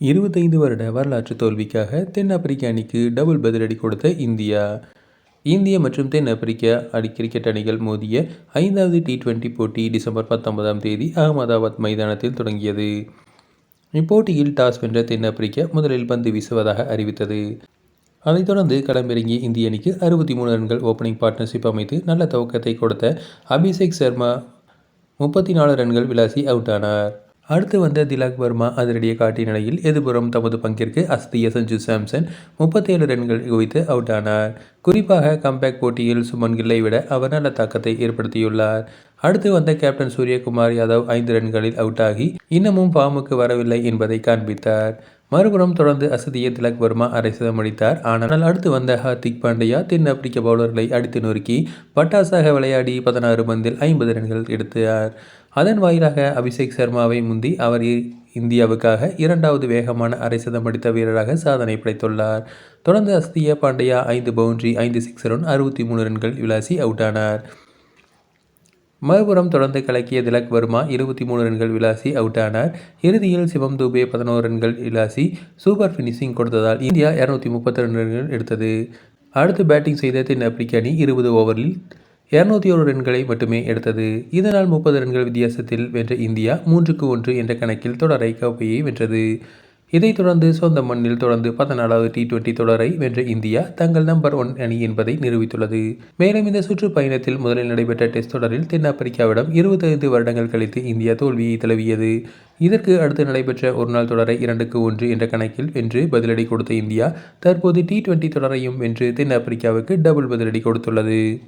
இருபத்தைந்து வருட வரலாற்று தோல்விக்காக தென்னாப்பிரிக்க அணிக்கு டபுள் பதிலடி கொடுத்த இந்தியா. இந்திய மற்றும் தென்னாப்பிரிக்க அணி கிரிக்கெட் அணிகள் மோதிய ஐந்தாவது டி டுவெண்டி போட்டி டிசம்பர் பத்தொன்பதாம் தேதி அகமதாபாத் மைதானத்தில் தொடங்கியது. இப்போட்டியில் டாஸ் வென்ற தென்னாப்பிரிக்கா முதலில் பந்து வீசுவதாக அறிவித்தது. அதைத் தொடர்ந்து களமிறங்கிய இந்திய அணிக்கு அறுபத்தி மூணு ரன்கள் ஓப்பனிங் பார்ட்னர்ஷிப் அமைத்து நல்ல துவக்கத்தை கொடுத்த அபிஷேக் சர்மா முப்பத்தி நாலு ரன்கள் விளாசி அவுட் ஆனார். அடுத்து வந்த திலாக் வர்மா அதிரடியை காட்டிய நிலையில் எதிர்புறம் தமது பங்கிற்கு அஸ்திய சஞ்சு சாம்சன் முப்பத்தேழு ரன்கள் குவித்து அவுட் ஆனார். குறிப்பாக கம்பேக் போட்டியில் சுமன் கில்லை விட அவர் நல்ல தாக்கத்தை ஏற்படுத்தியுள்ளார். அடுத்து வந்த கேப்டன் சூரியகுமார் யாதவ் ஐந்து ரன்களில் அவுட் ஆகி இன்னமும் ஃபார்முக்கு வரவில்லை என்பதை காண்பித்தார். மறுபுறம் தொடர்ந்து அசதிய திலக் வர்மா அரை சதம் அடித்தார். ஆனால் அடுத்து வந்த ஹார்திக் பாண்டியா தென்னாப்பிரிக்க பவுலர்களை அடித்து நொறுக்கி பட்டாசாக விளையாடி பதினாறு பந்தில் ஐம்பது ரன்கள் எடுத்தார். அதன் வாயிலாக அபிஷேக் சர்மாவை முந்தி அவர் இந்தியாவுக்காக இரண்டாவது வேகமான அரை சதம் அடித்த வீரராக சாதனை படைத்துள்ளார். தொடர்ந்து அஸ்திய பாண்டியா ஐந்து பவுண்டரி ஐந்து சிக்ஸருடன் அறுபத்தி மூணு ரன்கள் விளாசி அவுட் ஆனார். மறுபுறம் தொடர்ந்து கலக்கிய திலக் வர்மா இருபத்தி மூணு ரன்கள் விளாசி அவுட் ஆனார். இறுதியில் சிவம் தூபே பதினோரு ரன்கள் விளாசி சூப்பர் ஃபினிஷிங் கொடுத்ததால் இந்தியா இரநூத்தி முப்பத்தி ரெண்டு ரன்கள் எடுத்தது. அடுத்து பேட்டிங் செய்த தென்னாப்பிரிக்க அணி இருபது ஓவரில் இருநூத்தி ஒரு ரன்களை மட்டுமே எடுத்தது. இதனால் முப்பது ரன்கள் வித்தியாசத்தில் வென்ற இந்தியா மூன்றுக்கு ஒன்று என்ற கணக்கில் தொடரை கோப்பையை வென்றது. இதைத் தொடர்ந்து சொந்த மண்ணில் தொடர்ந்து பதினாலாவது டி டுவெண்டி தொடரை வென்ற இந்தியா தங்கள் நம்பர் ஒன் அணி என்பதை நிரூபித்துள்ளது. மேலும் இந்த சுற்றுப்பயணத்தில் முதலில் நடைபெற்ற டெஸ்ட் தொடரில் தென்னாப்பிரிக்காவிடம் இருபத்தைந்து வருடங்கள் கழித்து இந்தியா தோல்வியை தழுவியது. இதற்கு அடுத்து நடைபெற்ற ஒருநாள் தொடரை இரண்டுக்கு ஒன்று என்ற கணக்கில் வென்று பதிலடி கொடுத்த இந்தியா தற்போது டி டுவெண்டி தொடரையும் வென்று தென்னாப்பிரிக்காவுக்கு டபுள் பதிலடி கொடுத்துள்ளது.